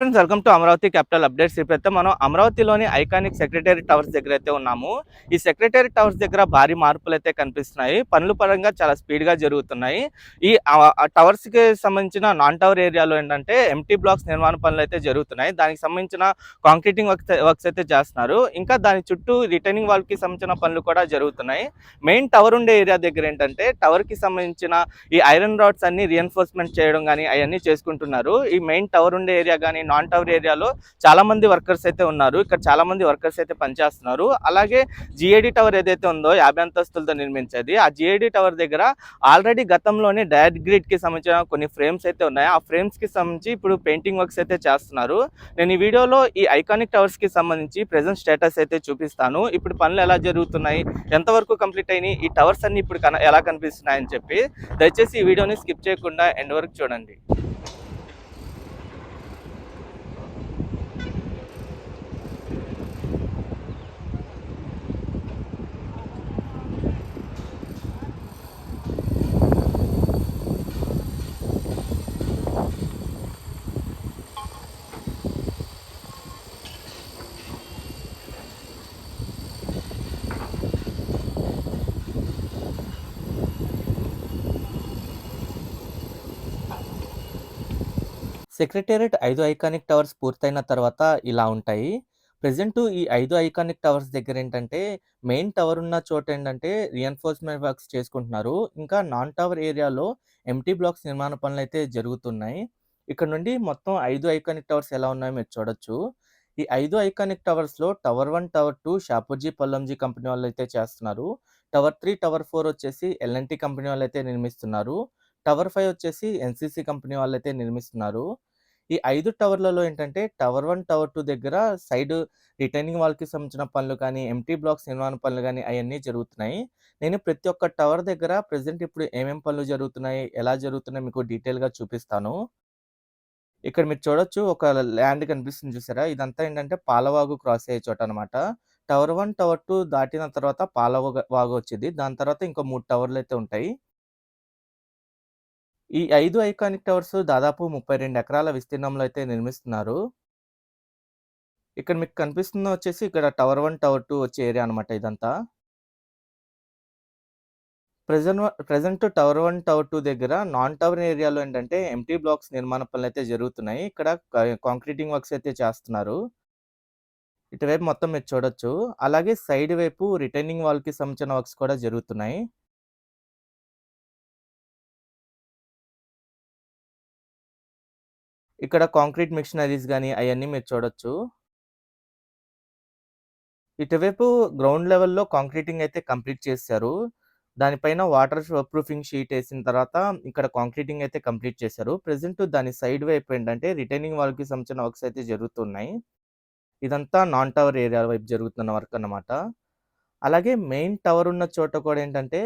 Friends welcome to Amaravati capital updates. ఇప్పుడైతే మనం అమరావతిలోని ఐకానిక్ సెక్రటరీ టవర్స్ దగ్గర అయితే ఉన్నాము. ఈ సెక్రటరీ టవర్స్ దగ్గర భారీ మార్పులు అయితే కనిపిస్తున్నాయి. పనుల పరంగా చాలా స్పీడ్గా జరుగుతున్నాయి. ఈ టవర్స్కి టవర్స్కి సంబంధించిన నాన్ టవర్ ఏరియాలో ఏంటంటే ఎంటీ బ్లాక్స్ నిర్మాణ పనులు అయితే జరుగుతున్నాయి. దానికి సంబంధించిన కాంక్రీటింగ్ వర్క్స్ వర్క్స్ అయితే చేస్తున్నారు. ఇంకా దాని చుట్టూ రిటర్నింగ్ వాల్కి సంబంధించిన పనులు కూడా జరుగుతున్నాయి. మెయిన్ టవర్ ఉండే ఏరియా దగ్గర ఏంటంటే టవర్కి సంబంధించిన ఈ ఐరన్ రాడ్స్ అన్ని రిఎన్ఫోర్స్మెంట్ చేయడం కానీ అవన్నీ చేసుకుంటున్నారు. ఈ మెయిన్ టవర్ ఉండే ఏరియా కానీ నాన్ టవర్ ఏరియాలో చాలా మంది వర్కర్స్ అయితే ఉన్నారు. ఇక్కడ చాలా మంది వర్కర్స్ అయితే పనిచేస్తున్నారు. అలాగే జిఏడి టవర్ ఏదైతే ఉందో యాభై అంతస్తులతో నిర్మించేది ఆ జిఏడి టవర్ దగ్గర ఆల్రెడీ గతంలోనే డయట్ గ్రిడ్కి సంబంధించిన కొన్ని ఫ్రేమ్స్ అయితే ఉన్నాయి. ఆ ఫ్రేమ్స్కి సంబంధించి ఇప్పుడు పెయింటింగ్ వర్క్స్ అయితే చేస్తున్నారు. నేను ఈ వీడియోలో ఈ ఐకానిక్ టవర్స్కి సంబంధించి ప్రెసెంట్ స్టేటస్ అయితే చూపిస్తాను. ఇప్పుడు పనులు ఎలా జరుగుతున్నాయి ఎంతవరకు కంప్లీట్ అయినాయి ఈ టవర్స్ అన్ని ఇప్పుడు ఎలా కనిపిస్తున్నాయని చెప్పి దయచేసి ఈ వీడియోని స్కిప్ చేయకుండా ఎండ్ వరకు చూడండి. సెక్రటేరియట్ ఐదు ఐకానిక్ టవర్స్ పూర్తయిన తర్వాత ఇలా ఉంటాయి. ప్రజెంట్ ఈ ఐదు ఐకానిక్ టవర్స్ దగ్గర ఏంటంటే మెయిన్ టవర్ ఉన్న చోట ఏంటంటే రీఎన్ఫోర్స్మెంట్ వర్క్స్ చేసుకుంటున్నారు. ఇంకా నాన్ టవర్ ఏరియాలో ఎంటీ బ్లాక్స్ నిర్మాణ పనులు అయితే జరుగుతున్నాయి. ఇక్కడ నుండి మొత్తం ఐదు ఐకానిక్ టవర్స్ ఎలా ఉన్నాయో మీరు చూడొచ్చు. ఈ ఐదు iconic టవర్స్లో tower one tower two Shapoorji Pallonji company వాళ్ళు అయితే చేస్తున్నారు. టవర్ త్రీ టవర్ ఫోర్ వచ్చేసి ఎల్ఎన్టీ కంపెనీ వాళ్ళు అయితే నిర్మిస్తున్నారు. టవర్ ఫైవ్ వచ్చేసి ఎన్సీసీ కంపెనీ వాళ్ళు అయితే నిర్మిస్తున్నారు. ఈ ఐదు టవర్లలో ఏంటంటే టవర్ వన్ టవర్ టూ దగ్గర సైడ్ రిటైనింగ్ వాళ్ళకి సంబంధించిన పనులు కానీ ఎంటీ బ్లాక్స్ నిర్మాణ పనులు కానీ అవన్నీ జరుగుతున్నాయి. నేను ప్రతి ఒక్క టవర్ దగ్గర ప్రెసెంట్ ఇప్పుడు ఏమేం పనులు జరుగుతున్నాయి ఎలా జరుగుతున్నాయి మీకు డీటెయిల్గా చూపిస్తాను. ఇక్కడ మీరు చూడొచ్చు ఒక ల్యాండ్ కనిపిస్తుంది చూసారా? ఇదంతా ఏంటంటే పాలవాగు క్రాస్ అయ్యే చోట అనమాట టవర్ వన్ టవర్ టూ దాటిన తర్వాత పాలవాగు వాగు వచ్చింది. దాని తర్వాత ఇంకో మూడు టవర్లు అయితే ఉంటాయి. ఈ ఐదు ఐకానిక్ టవర్స్ దాదాపు ముప్పై రెండు ఎకరాల విస్తీర్ణంలో అయితే నిర్మిస్తున్నారు. ఇక్కడ మీకు కనిపిస్తున్న వచ్చేసి ఇక్కడ టవర్ వన్ టవర్ టూ వచ్చే ఏరియా అనమాట ఇదంతా. Present present tower one tower two దగ్గర నాన్ టవర్ ఏరియాలో ఏంటంటే ఎంటీ బ్లాక్స్ నిర్మాణ పనులు అయితే జరుగుతున్నాయి. ఇక్కడ కాంక్రీటింగ్ వర్క్స్ అయితే చేస్తున్నారు. ఇటువైపు మొత్తం మీరు చూడొచ్చు. అలాగే సైడ్ వైపు రిటైనింగ్ వాల్కి సంబంధించిన వర్క్స్ కూడా జరుగుతున్నాయి. ఇక్కడ కాంక్రీట్ మిషనరీస్ కానీ అవన్నీ మీరు చూడొచ్చు. ఇటువైపు గ్రౌండ్ లెవెల్లో కాంక్రీటింగ్ అయితే కంప్లీట్ చేశారు. దానిపైన వాటర్ ప్రూఫింగ్ షీట్ వేసిన తర్వాత ఇక్కడ కాంక్రీటింగ్ అయితే కంప్లీట్ చేశారు. ప్రజెంట్ దాని సైడ్ వైపు ఏంటంటే రిటైనింగ్ వాళ్ళకి సంబంధించిన వర్క్స్ అయితే జరుగుతున్నాయి. ఇదంతా నాన్ టవర్ ఏరియా వైపు జరుగుతున్న వర్క్ అన్నమాట. అలాగే మెయిన్ టవర్ ఉన్న చోట కూడా ఏంటంటే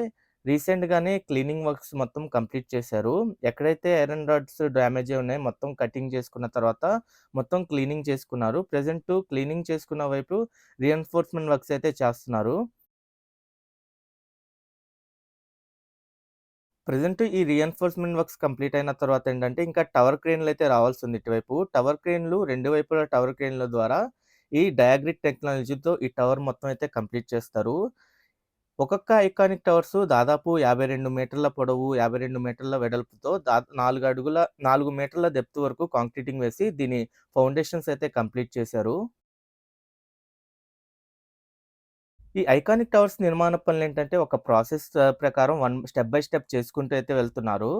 రీసెంట్గానే క్లీనింగ్ వర్క్స్ మొత్తం కంప్లీట్ చేశారు. ఎక్కడైతే ఐరన్ రాడ్స్ డ్యామేజ్ ఉన్నాయి మొత్తం కటింగ్ చేసుకున్న తర్వాత మొత్తం క్లీనింగ్ చేసుకున్నారు. ప్రజెంట్ క్లీనింగ్ చేసుకున్న వైపు రిఎన్ఫోర్స్మెంట్ వర్క్స్ అయితే చేస్తున్నారు. ప్రెసెంట్ ఈ రీఎన్ఫోర్స్మెంట్ వర్క్స్ కంప్లీట్ అయిన తర్వాత ఏంటంటే ఇంకా టవర్ క్రేన్లు అయితే రావాల్సి ఉంది ఇటువైపు. టవర్ క్రేన్లు రెండు వైపుల టవర్ క్రేన్ల ద్వారా ఈ డయాగ్రిక్ టెక్నాలజీతో ఈ టవర్ మొత్తం అయితే కంప్లీట్ చేస్తారు. ఒక్కొక్క ఐకానిక్ టవర్స్ దాదాపు యాభై రెండు మీటర్ల పొడవు యాభై రెండు మీటర్ల వెడల్పుతో దా నాలుగు అడుగుల నాలుగు మీటర్ల డెప్త్ వరకు కాంక్రీటింగ్ వేసి దీని ఫౌండేషన్స్ అయితే కంప్లీట్ చేశారు. ఈ ఐకానిక్ టవర్స్ నిర్మాణ పనులు ఏంటంటే ఒక ప్రాసెస్ ప్రకారం వన్ స్టెప్ బై స్టెప్ చేసుకుంటూ అయితే వెళ్తున్నారు.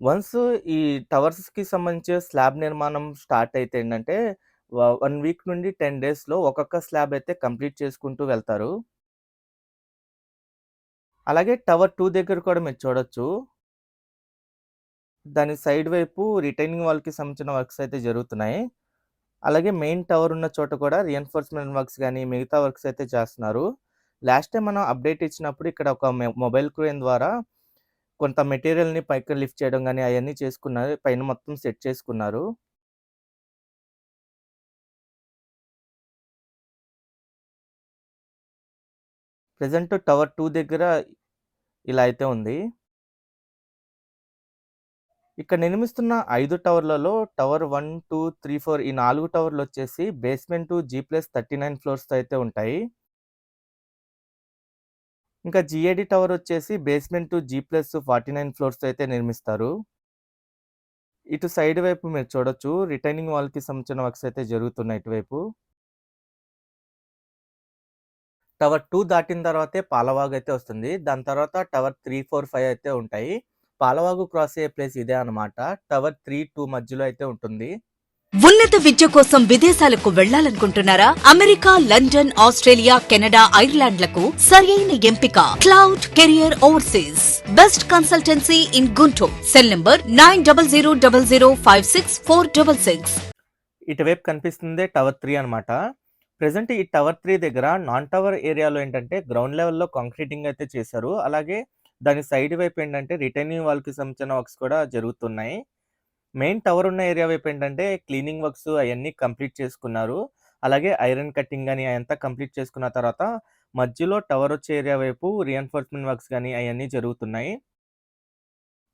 వన్స్ ఈ టవర్స్కి సంబంధించిన స్లాబ్ నిర్మాణం స్టార్ట్ అయితే ఏంటంటే వన్ వీక్ నుండి టెన్ డేస్లో ఒక్కొక్క స్లాబ్ అయితే కంప్లీట్ చేసుకుంటూ వెళ్తారు. అలాగే టవర్ టూ దగ్గర కూడా మీరు చూడొచ్చు దాని సైడ్ వైపు రిటైనింగ్ వాల్కి సంబంధించిన వర్క్స్ అయితే జరుగుతున్నాయి అలాగే మెయిన్ టవర్ ఉన్న చోట కూడా రిఎన్ఫోర్స్మెంట్ వర్క్స్ కానీ మిగతా వర్క్స్ అయితే చేస్తున్నారు లాస్ట్ టైం మనం అప్డేట్ ఇచ్చినప్పుడు ఇక్కడ ఒక మొబైల్ క్రేన్ ద్వారా కొంత మెటీరియల్‌ని పైకి లిఫ్ట్ చేయడం కానీ అవన్నీ చేసుకున్నారు. పైన మొత్తం సెట్ చేసుకున్నారు. ప్రజెంట్ టవర్ టూ దగ్గర ఇలా అయితే ఉంది. ఇక్కడ నిర్మిస్తున్న ఐదు టవర్లలో టవర్ 1, 2, 3, 4 ఈ నాలుగు టవర్లు వచ్చేసి basement G plus thirty nine ఫ్లోర్స్‌తో అయితే ఉంటాయి. ఇంకా జిఏడి టవర్ వచ్చేసి basement G plus forty nine ఫ్లోర్స్‌తో అయితే నిర్మిస్తారు. ఇటు సైడ్ వైపు మీరు చూడొచ్చు రిటైనింగ్ వాల్‌కి సంబంధించిన వర్క్స్ అయితే జరుగుతున్నాయి ఇటువైపు. టవర్ 2 దాటిన తర్వాతే పాలవాగు అయితే వస్తుంది. దాని తర్వాత టవర్ 3, 4, 5 అయితే ఉంటాయి. పాలవాగు క్రాస్ అయ్యే ప్లేస్ ఇదే అన్నమాట. టవర్ 3, 2 మధ్యలో అయితే ఉంటుంది. ఉన్నత విద్య కోసం విదేశాలకు వెళ్ళాలనుకుంటున్నారా అమెరికా లండన్ ఆస్ట్రేలియా కెనడా ఐర్లాండ్లకు సరైన ఎంపిక cloud career overseas best consultancy in Guntur cell number nine double zero double zero five six four double six ఇటువైపు కనిపిస్తుందే టవర్ 3 అన్నమాట. ప్రజెంట్ ఈ టవర్ త్రీ దగ్గర నాన్ టవర్ ఏరియాలో ఏంటంటే గ్రౌండ్ లెవెల్‌లో కాంక్రీటింగ్ అయితే చేశారు. అలాగే దాని సైడ్ వైపు ఏంటంటే రిటైనింగ్ వాల్‌కి సంబంధించిన వర్క్స్ కూడా జరుగుతున్నాయి. మెయిన్ టవర్ ఉన్న ఏరియా వైపు ఏంటంటే క్లీనింగ్ వర్క్స్ అవన్నీ కంప్లీట్ చేసుకున్నారు. అలాగే ఐరన్ కట్టింగ్ కానీ అయంతా కంప్లీట్ చేసుకున్న తర్వాత మధ్యలో టవర్ వచ్చే ఏరియా వైపు రీఎన్ఫోర్స్‌మెంట్ వర్క్స్ కానీ అవన్నీ జరుగుతున్నాయి.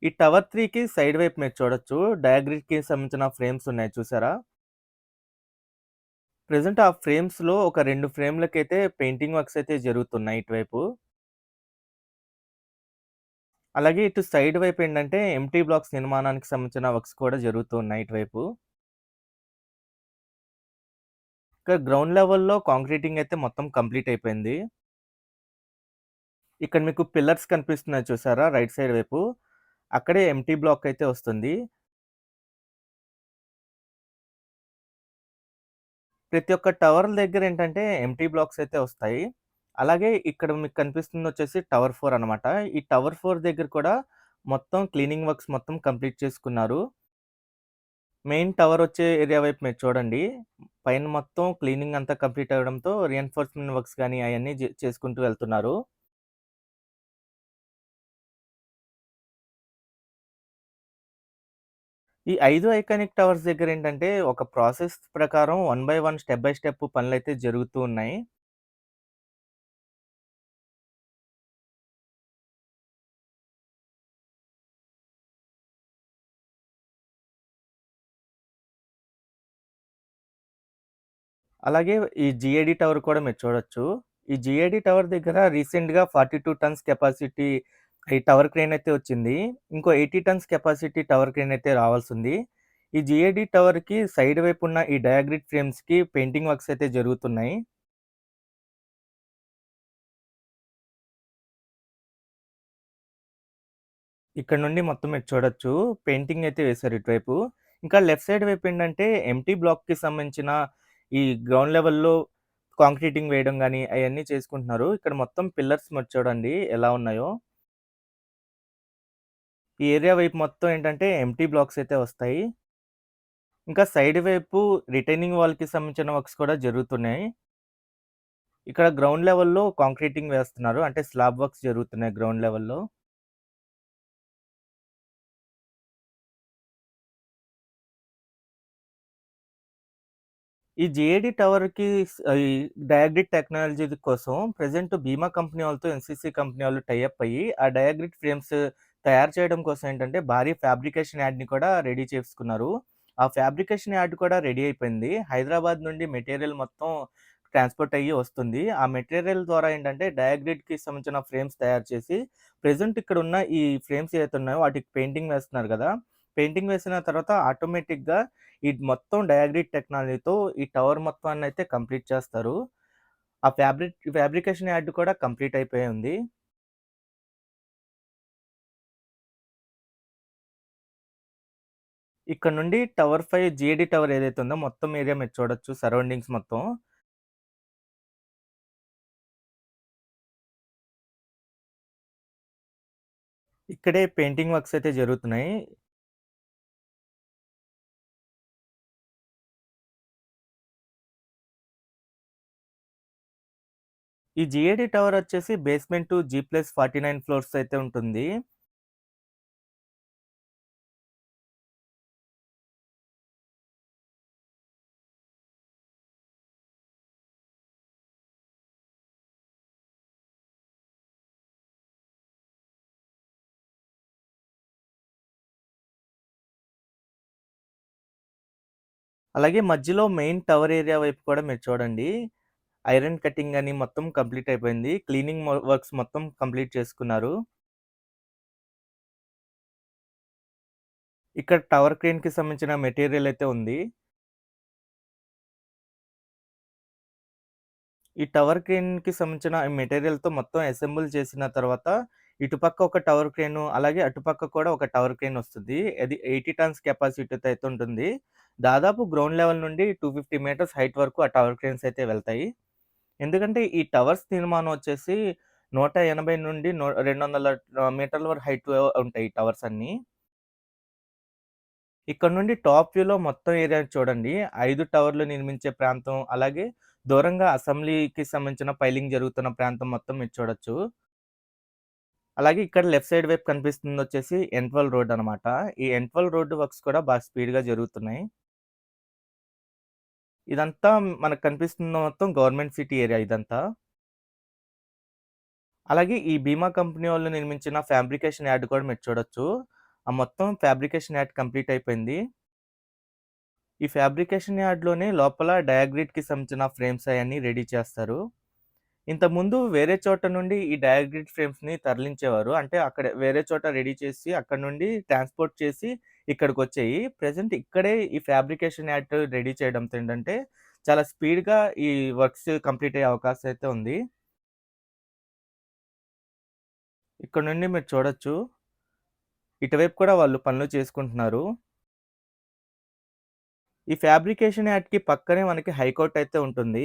ఈ టవర్ త్రీకి సైడ్ వైపు మీరు చూడొచ్చు డయాగ్రిడ్‌కి సంబంధించిన ఫ్రేమ్స్ ఉన్నాయి చూసారా? ప్రెజెంట్ ఆ ఫ్రేమ్స్‌లో ఒక 2 ఫ్రేమ్‌లకైతే పెయింటింగ్ వర్క్స్ అయితే జరుగుతున్నాయి ఇటువైపు. అలాగే ఇటు సైడ్ వైపు ఏంటంటే ఎంటీ బ్లాక్స్ నిర్మాణానికి సంబంధించిన వర్క్స్ కూడా జరుగుతూ ఉన్నాయి ఇటువైపు. ఇక్కడ గ్రౌండ్ లెవెల్‌లో కాంక్రీటింగ్ అయితే మొత్తం కంప్లీట్ అయిపోయింది. ఇక్కడ మీకు పిల్లర్స్ కనిపిస్తున్నాయి చూసారా? రైట్ సైడ్ వైపు. అక్కడే ఎంటీ బ్లాక్ అయితే వస్తుంది. ప్రతి ఒక్క టవర్ల దగ్గర ఏంటంటే ఎంటీ బ్లాక్స్ అయితే వస్తాయి. అలాగే ఇక్కడ మీకు కనిపిస్తుంది వచ్చేసి టవర్ ఫోర్ అన్నమాట. ఈ టవర్ ఫోర్ దగ్గర కూడా మొత్తం క్లీనింగ్ వర్క్స్ మొత్తం కంప్లీట్ చేసుకున్నారు. మెయిన్ టవర్ వచ్చే ఏరియా వైపు మీరు చూడండి. పైన మొత్తం క్లీనింగ్ అంతా కంప్లీట్ అవ్వడంతో రీఎన్ఫోర్స్‌మెంట్ వర్క్స్ కానీ అవన్నీ చేసుకుంటూ వెళ్తున్నారు. ఈ 5 ఐకానిక్ టవర్స్ దగ్గర ఏంటంటే ఒక ప్రాసెస్ ప్రకారం one by one step by step పనులైతే జరుగుతూ ఉన్నాయి. అలాగే ఈ జీఏడీ టవర్ కూడా మీరు చూడొచ్చు. ఈ జీఏడీ టవర్ దగ్గర రీసెంట్‌గా 42 టన్స్ కెపాసిటీ ఈ టవర్ క్రేన్ అయితే వచ్చింది. ఇంకో 80 టన్స్ కెపాసిటీ టవర్ క్రేన్ అయితే రావాల్సుంది. ఈ జిఏడి టవర్‌కి సైడ్ వైపు ఉన్న ఈ డయాగ్రిడ్ ఫ్రేమ్స్‌కి పెయింటింగ్ వర్క్స్ అయితే జరుగుతున్నాయి. ఇక్కడ నుండి మొత్తం మీరు చూడొచ్చు. పెయింటింగ్ అయితే వేశారు ఇటువైపు. ఇంకా లెఫ్ట్ సైడ్ వైపు ఏంటంటే ఎంటీ బ్లాక్‌కి సంబంధించిన ఈ గ్రౌండ్ లెవెల్‌లో కాంక్రీటింగ్ వేయడం కానీ అవన్నీ చేసుకుంటున్నారు. ఇక్కడ మొత్తం పిల్లర్స్ మీరు చూడండి ఎలా ఉన్నాయో. ఈ ఏరియా వైపు మొత్తం ఏంటంటే ఎంటీ బ్లాక్స్ అయితే వస్తాయి. ఇంకా సైడ్ వైపు రిటైనింగ్ వాల్‌కి సంబంధించిన వర్క్స్ కూడా జరుగుతున్నాయి. ఇక్కడ గ్రౌండ్ లెవెల్‌లో కాంక్రీటింగ్ వేస్తున్నారు. అంటే స్లాబ్ వర్క్స్ జరుగుతున్నాయి గ్రౌండ్ లెవెల్‌లో. ఈ జీఏడీ టవర్‌కి ఈ డయాగ్రిడ్ టెక్నాలజీ కోసం ప్రజెంట్ బీమా కంపెనీ వాళ్ళతో ఎన్‌సీసీ కంపెనీ వాళ్ళు టైఅప్ అయ్యి ఆ డయాగ్రిడ్ ఫ్రేమ్స్ తయారు చేయడం కోసం ఏంటంటే భారీ ఫ్యాబ్రికేషన్ యాడ్‌ని కూడా రెడీ చేసుకున్నారు. ఆ ఫ్యాబ్రికేషన్ యాడ్ కూడా రెడీ అయిపోయింది. హైదరాబాద్ నుండి మెటీరియల్ మొత్తం ట్రాన్స్‌పోర్ట్ అయ్యి వస్తుంది. ఆ మెటీరియల్ ద్వారా ఏంటంటే డయాగ్రిడ్‌కి సంబంధించిన ఫ్రేమ్స్ తయారు చేసి ప్రెజెంట్ ఇక్కడ ఉన్న ఈ ఫ్రేమ్స్ ఏవైతే ఉన్నాయో వాటికి పెయింటింగ్ వేస్తున్నారు కదా! పెయింటింగ్ వేసిన తర్వాత ఆటోమేటిక్‌గా ఈ మొత్తం డయాగ్రిడ్ టెక్నాలజీతో ఈ టవర్ మొత్తాన్ని అయితే కంప్లీట్ చేస్తారు. ఆ ఫ్యాబ్రిక్ ఫ్యాబ్రికేషన్ యాడ్ కూడా కంప్లీట్ అయిపోయి ఉంది. ఇక్కడ నుండి టవర్ ఫైవ్ జిఏడి టవర్ ఏదైతే ఉందో మొత్తం ఏరియా మీరు చూడొచ్చు సరౌండింగ్స్ మొత్తం. ఇక్కడే పెయింటింగ్ వర్క్స్ అయితే జరుగుతున్నాయి. ఈ జిఏడి టవర్ వచ్చేసి basement G plus forty nine floors అయితే ఉంటుంది అలాగే మధ్యలో మెయిన్ టవర్ ఏరియా వైపు కూడా మీరు చూడండి. ఐరన్ కటింగ్ అని మొత్తం కంప్లీట్ అయిపోయింది. క్లీనింగ్ వర్క్స్ మొత్తం కంప్లీట్ చేసుకున్నారు. ఇక్కడ టవర్ క్రేన్కి సంబంధించిన మెటీరియల్ అయితే ఉంది. ఈ టవర్ క్రేన్కి సంబంధించిన మెటీరియల్తో మొత్తం అసెంబుల్ చేసిన తర్వాత ఇటుపక్క ఒక టవర్ క్రేన్ అలాగే అటుపక్క కూడా ఒక టవర్ క్రేన్ వస్తుంది. అది ఎయిటీ టన్స్ కెపాసిటీతో అయితే ఉంటుంది. దాదాపు గ్రౌండ్ లెవెల్ నుండి టూ ఫిఫ్టీ మీటర్స్ హైట్ వరకు ఆ టవర్ క్రేన్స్ అయితే వెళ్తాయి. ఎందుకంటే ఈ టవర్స్ నిర్మాణం వచ్చేసి నూట ఎనభై నుండి నూ- రెండు వందల మీటర్ల వరకు హైట్ ఉంటాయి ఈ టవర్స్ అన్నీ. ఇక్కడ నుండి టాప్ వ్యూలో మొత్తం ఏరియా చూడండి. ఐదు టవర్లు నిర్మించే ప్రాంతం అలాగే దూరంగా అసెంబ్లీకి సంబంధించిన పైలింగ్ జరుగుతున్న ప్రాంతం మొత్తం మీరు చూడొచ్చు. అలాగే ఇక్కడ లెఫ్ట్ సైడ్ వైపు కనిపిస్తుంది వచ్చేసి ఎంట్వల్ రోడ్ అనమాట. ఈ ఎంట్వల్ రోడ్డు వర్క్స్ కూడా బాగా స్పీడ్గా జరుగుతున్నాయి. ఇదంతా మనకు కనిపిస్తున్న మొత్తం గవర్నమెంట్ సిటీ ఏరియా ఇదంతా. అలాగే ఈ బీమా కంపెనీ వాళ్ళు నిర్మించిన ఫ్యాబ్రికేషన్ యాడ్ కూడా మీరు చూడొచ్చు. ఆ మొత్తం ఫ్యాబ్రికేషన్ యాడ్ కంప్లీట్ అయిపోయింది. ఈ ఫ్యాబ్రికేషన్ యార్డ్లోనే లోపల డయాగ్రిడ్కి సంబంధించిన ఫ్రేమ్స్ అవన్నీ రెడీ చేస్తారు. ఇంతకుముందు వేరే చోట నుండి ఈ డయాగ్రిడ్ ఫ్రేమ్స్ని తరలించేవారు. అంటే అక్కడ వేరే చోట రెడీ చేసి అక్కడ నుండి ట్రాన్స్పోర్ట్ చేసి ఇక్కడికి వచ్చాయి ప్రెసెంట్ ఇక్కడే ఈ ఫ్యాబ్రికేషన్ యాక్ట్ రెడీ చేయడంతో ఏంటంటే చాలా స్పీడ్గా ఈ వర్క్స్ కంప్లీట్ అయ్యే అవకాశం అయితే ఉంది. ఇక్కడ నుండి మీరు చూడొచ్చు. ఇటువైపు కూడా వాళ్ళు పనులు చేసుకుంటున్నారు. ఈ ఫ్యాబ్రికేషన్ యాక్ట్కి పక్కనే మనకి హైకోర్ట్ అయితే ఉంటుంది.